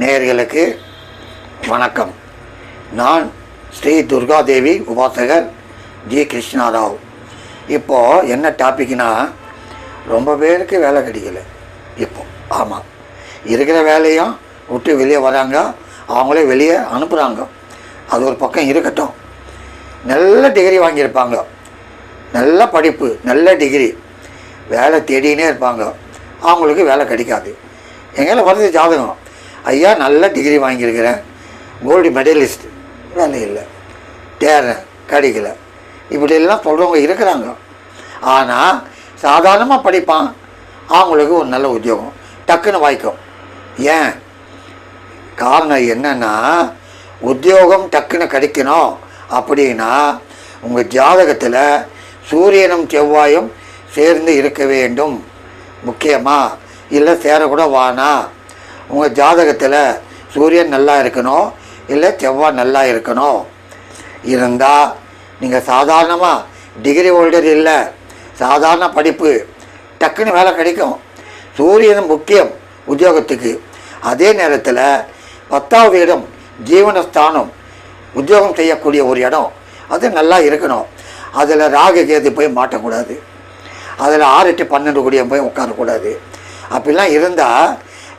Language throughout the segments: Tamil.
நேர்களுக்கு வணக்கம். நான் ஸ்ரீ துர்காதேவி உபாசகர் ஜி கிருஷ்ணாராவ். இப்போது என்ன டாபிக்னா ரொம்ப பேருக்கு வேலை கிடைக்கல. இப்போ ஆமாம் இருக்கிற வேலையும் விட்டு வெளியே வராங்க. அவங்களே வெளியே அனுப்புகிறாங்க அது ஒரு பக்கம் இருக்கட்டும். நல்ல டிகிரி வாங்கியிருப்பாங்க. நல்ல படிப்பு நல்ல டிகிரி வேலை தேடினே இருப்பாங்க. அவங்களுக்கு வேலை கிடைக்காது. எங்களை வருது ஜாதகம். ஐயா நல்ல டிகிரி வாங்கியிருக்கிறேன். கோல்டு மெடலிஸ்ட் வேலை இல்லை. தேடுறேன். கிடைக்கல. இப்படியெல்லாம் சொல்கிறவங்க இருக்கிறாங்க. ஆனால் சாதாரணமாக படிப்பான். அவங்களுக்கு ஒரு நல்ல உத்தியோகம். டக்குன்னு வாய்க்கும். ஏன்? காரணம் என்னென்னா உத்தியோகம் டக்குன்னு கிடைக்கணும். அப்படின்னா உங்கள் ஜாதகத்தில் சூரியனும் செவ்வாயும் சேர்ந்து இருக்க வேண்டும். முக்கியமாக இல்லை சேரக்கூட வானா? உங்கள் ஜாதகத்தில் சூரியன் நல்லா இருக்கணும் இல்லை செவ்வாய் நல்லா இருக்கணும். இருந்தால் நீங்கள் சாதாரணமாக டிகிரி ஹோல்டர் இல்லை சாதாரண படிப்பு டக்குன்னு வேலை கிடைக்கும். சூரியன் முக்கியம் உத்தியோகத்துக்கு. அதே நேரத்தில் பத்தாவது இடம் ஜீவனஸ்தானம் உத்தியோகம் செய்யக்கூடிய ஒரு இடம் அது நல்லா இருக்கணும். அதில் ராகு கேது போய் மாட்டக்கூடாது. அதில் ஆறு எட்டு பன்னெண்டு கூடிய போய் உட்காரக்கூடாது. அப்படிலாம் இருந்தால்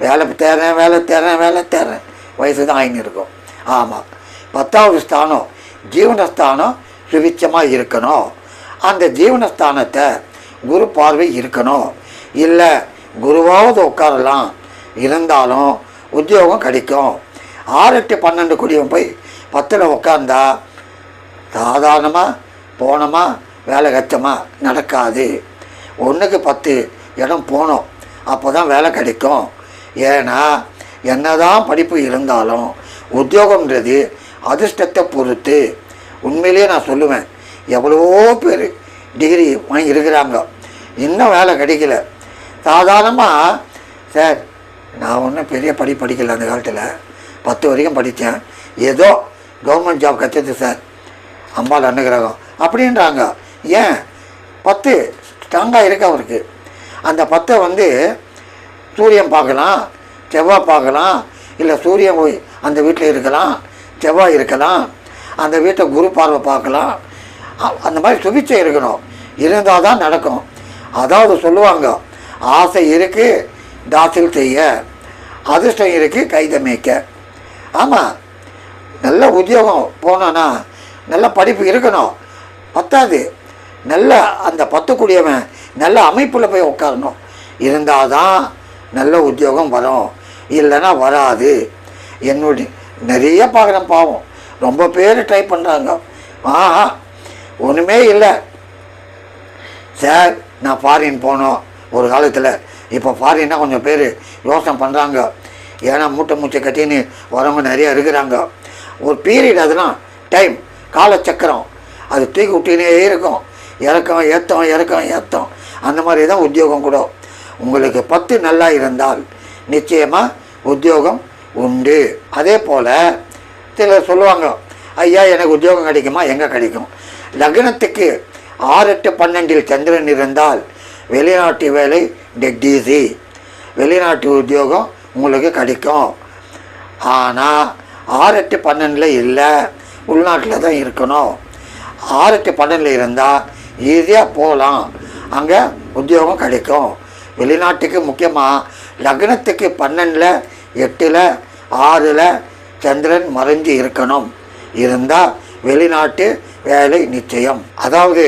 வேலை தேறேன் வேலை தேறேன் வேலை தேறேன். வயசு தான் ஆயின்னு இருக்கும். ஆமாம் பத்தாவது ஸ்தானம் ஜீவனஸ்தானம் சுவிச்சமாக இருக்கணும். அந்த ஜீவனஸ்தானத்தை குரு பார்வை இருக்கணும். இல்லை குருவாவது உட்காரலாம். இருந்தாலும் உத்தியோகம் கிடைக்கும். ஆறு எட்டு பன்னெண்டு குடியும் போய் பத்தில் உட்காந்தா சாதாரணமாக போனோமா வேலை கச்சமா நடக்காது. ஒன்றுக்கு பத்து இடம் போனோம். அப்போ தான் வேலை கிடைக்கும். ஏன்னா என்னதான் படிப்பு இருந்தாலும் உத்தியோகம்ன்றது அதிர்ஷ்டத்தை பொறுத்து. உண்மையிலேயே நான் சொல்லுவேன் எவ்வளவோ பேர் டிகிரி வாங்கி இருக்கிறாங்க. இன்னும் வேலை கிடைக்கல. சாதாரணமாக சார் நான் ஒன்றும் பெரிய படி படிக்கல அந்த காலத்தில். பத்து வரைக்கும் படித்தேன். ஏதோ கவர்மெண்ட் ஜாப் கிடச்சது சார் அம்பாள் அனுகிரகம் அப்படின்றாங்க. ஏன்? பத்து ஸ்ட்ராங்காக இருக்கு அவருக்கு. அந்த பத்தை வந்து சூரியன் பார்க்கலாம் செவ்வாய் பார்க்கலாம் இல்லை சூரியன் போய் அந்த வீட்டில் இருக்கலாம் செவ்வாய் இருக்கலாம் அந்த வீட்டை குரு பார்வை பார்க்கலாம். அ- அந்த மாதிரி சுபிச்சை இருக்கணும். இருந்தால் தான் நடக்கும். அதாவது சொல்லுவாங்க ஆசை இருக்குது தாசில் செய்ய. அதிர்ஷ்டம் இருக்கு கைதமைக்க ஆமாம் நல்ல உத்தியோகம் போனோன்னா நல்ல படிப்பு இருக்கணும். பத்தாது. நல்ல அந்த பத்துக்குடியவன் நல்ல அமைப்பில் போய் உட்காரணும். இருந்தால் தான் நல்ல உத்தியோகம் வரும். இல்லைன்னா வராது. என்னுடைய நிறைய பார்க்குறேன் பாவம். ரொம்ப பேர் ட்ரை பண்ணுறாங்க ஆஹா ஒன்றுமே இல்லை. சார் நான் ஃபாரின் போனோம். ஒரு காலத்தில். இப்போ ஃபாரின்னா கொஞ்சம் பேர் யோசனை பண்ணுறாங்க ஏன்னா மூட்டை மூச்சை கட்டின்னு வரவங்க நிறைய இருக்கிறாங்க. ஒரு பீரியட் அதெல்லாம் டைம் காலச்சக்கரம் அது தூக்கி விட்டுனே இருக்கும். இறக்கம் ஏற்றம் இறக்கம் ஏற்றம் அந்த மாதிரி தான் உத்தியோகம் கூட. உங்களுக்கு பத்து நல்லா இருந்தால் நிச்சயமாக உத்தியோகம் உண்டு. அதே போல் சிலர் சொல்லுவாங்க ஐயா எனக்கு உத்தியோகம் கிடைக்குமா? எங்கே கிடைக்கும்? லக்னத்துக்கு ஆறு எட்டு பன்னெண்டில் சந்திரன் இருந்தால் வெளிநாட்டு வேலை டெட் ஈஸி வெளிநாட்டு உத்தியோகம் உங்களுக்கு கிடைக்கும். ஆனால் ஆறு எட்டு பன்னெண்டில் இல்லை உள்நாட்டில் தான் இருக்கணும். ஆறு எட்டு பன்னெண்டில் இருந்தால் ஈஸியாக போகலாம் அங்கே உத்தியோகம் கிடைக்கும். வெளிநாட்டுக்கு முக்கியமாக லக்னத்துக்கு பன்னெண்டில் எட்டில் ஆறில் சந்திரன் மறைஞ்சு இருக்கணும். இருந்தால் வெளிநாட்டு வேலை நிச்சயம். அதாவது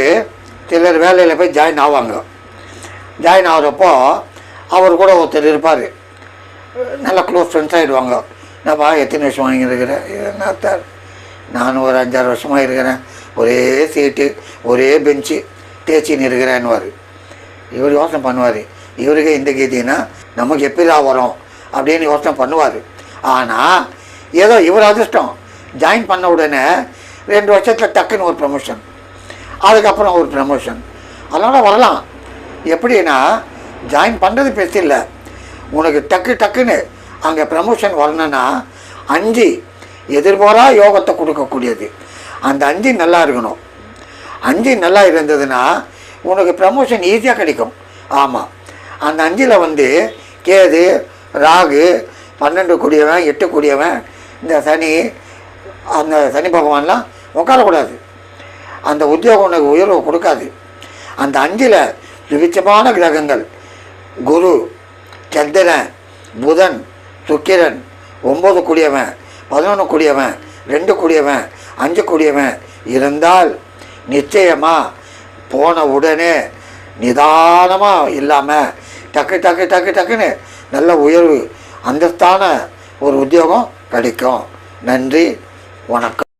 சிலர் வேலையில் போய் ஜாயின் ஆவாங்க. ஜாயின் ஆகிறப்போ அவர் கூட ஒருத்தர் இருப்பார். நல்ல க்ளோஸ் ஃப்ரெண்ட்ஸ் ஆகிடுவாங்க என்னப்பா எத்தனை வருஷம் வாங்கியிருக்கிறேன் என்ன சார் நான் ஒரு அஞ்சாறு வருஷமாக இருக்கிறேன். ஒரே சீட்டு ஒரே பெஞ்சு தேய்ச்சின்னு இருக்கிறேன்னுவார். இவர் யோசனை பண்ணுவார். இவருக்கு இந்த கீதினா நமக்கு எப்படிடா வரும்? அப்படின்னு யோசனை பண்ணுவார். ஆனால் ஏதோ இவர் அதிர்ஷ்டம். ஜாயின் பண்ண உடனே ரெண்டு வருஷத்தில் டக்குன்னு ஒரு ப்ரமோஷன் அதுக்கப்புறம் ஒரு ப்ரமோஷன் அதனால் வரலாம். எப்படின்னா ஜாயின் பண்ணுறது பெருசு இல்லை. உனக்கு டக்கு டக்குன்னு அங்கே ப்ரமோஷன் வரணும்னா அஞ்சு எதிர்பாரா யோகத்தை கொடுக்கக்கூடியது. அந்த அஞ்சு நல்லா இருக்கணும். அஞ்சு நல்லா இருந்ததுன்னா உனக்கு ப்ரமோஷன் ஈஸியாக கிடைக்கும். ஆமாம் அந்த அஞ்சில் வந்து கேது ராகு பன்னெண்டு கூடியவன் எட்டு கூடியவன் இந்த சனி அந்த சனி பகவான்லாம் உட்காரக்கூடாது அந்த உத்தியோகம் உனக்கு உயர்வு கொடுக்காது. அந்த அஞ்சில் சுபிச்சமான கிரகங்கள் குரு சந்திரன் புதன் சுக்கிரன் ஒம்பது கூடியவன் பதினொன்று கூடியவன் ரெண்டு கூடியவன் அஞ்சு கூடியவன் இருந்தால் நிச்சயமாக போன உடனே நிதானமாக இல்லாமல் டக்கு டக்கு டக்கு டக்குன்னு நல்ல உயர்வு அந்தஸ்தான ஒரு உத்தியோகம் கிடைக்கும். நன்றி வணக்கம்.